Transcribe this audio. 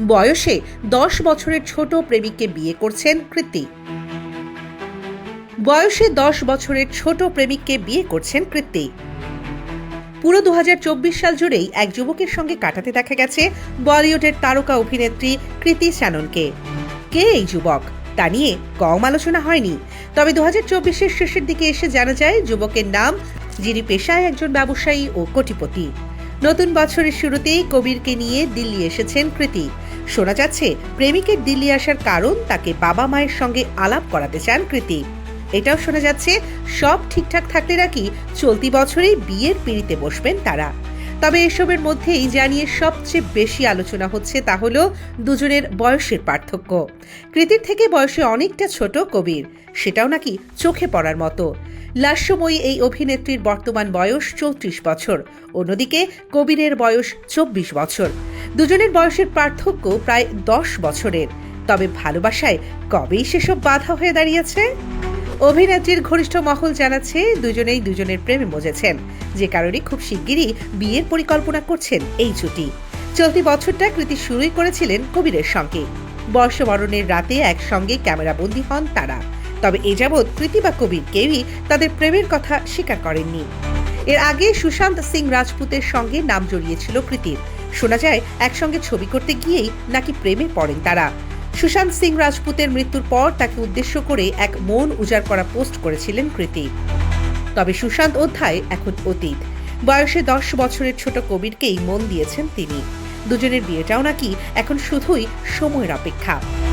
বয়সে দশ বছরের ছোট প্রেমিককে বিয়ে করছেন কৃতি। বয়সে দশ বছরের ছোট প্রেমিককে বিয়ে করছেন কৃতি। পুরো দুহাজার চব্বিশ সাল জুড়েই এক যুবকের সঙ্গে কাটাতে দেখা গেছে বলিউডের তারকা অভিনেত্রী কৃতি শ্যাননকে। কে এই যুবক? তা নিয়ে কম আলোচনা হয়নি। তবে দু হাজার চব্বিশের শেষের দিকে এসে জানা যায়, যুবকের নাম যিনি পেশায় একজন ব্যবসায়ী ও কোটিপতি। নতুন বছরের শুরুতেই কবিরকে নিয়ে দিল্লি এসেছেন কৃতি। শোনা যাচ্ছে, প্রেমিকের দিল্লি আসার কারণ তাকে বাবা মায়ের সঙ্গে আলাপ করাতে চান কৃতি। এটাও শোনা যাচ্ছে, সব ঠিকঠাক থাকলে নাকি চলতি বছরেই বিয়ের পিড়িতে বসবেন তারা। তবে এসবের মধ্যেই জানিয়ে সবচেয়ে বেশি আলোচনা হচ্ছে তা হলো দুজনের বয়সের পার্থক্য। কৃতির থেকে বয়সে অনেকটা ছোট কবির, সেটাও নাকি চোখে পড়ার মতো। লাস্যময়ী এই অভিনেত্রীর বর্তমান বয়স চৌত্রিশ বছর, অন্যদিকে কবিরের বয়স চব্বিশ বছর। দুজনের বয়সের পার্থক্য প্রায় দশ বছরের। তবে ভালোবাসায় কবেই সেসব বাধা হয়ে দাঁড়িয়েছে? অভিনেত্রীর ঘনিষ্ঠ মহল জানাচ্ছে, দুজনেই দুজনের প্রেমে মজেছেন। যে কারণে খুব শিগগিরই বিয়ের পরিকল্পনা করছেন এই জুটি চলতি বছরটা কৃতি শুরুই করেছিলেন কবিরের সঙ্গে। বর্ষবরণের রাতে একসঙ্গে ক্যামেরাবন্দি হন তারা। তবে এ যাবৎ কৃতি বা কবির কেউই তাদের প্রেমের কথা স্বীকার করেননি। এর আগে সুশান্ত সিং রাজপুতের সঙ্গে নাম জড়িয়েছিল কৃতির শোনা যায়, একসঙ্গে ছবি করতে গিয়েই নাকি প্রেমে পড়েন তারা। সুশান্ত সিং রাজপুতের মৃত্যুর পর তাকে উদ্দেশ্য করে এক মন উজাড় করা পোস্ট করেছিলেন কৃতি। তবে সুশান্ত অধ্যায় এখন অতীত। বয়সে দশ বছরের ছোট কবিরকেই মন দিয়েছেন তিনি। দুজনের বিয়েটাও নাকি এখন শুধুই সময়ের অপেক্ষা।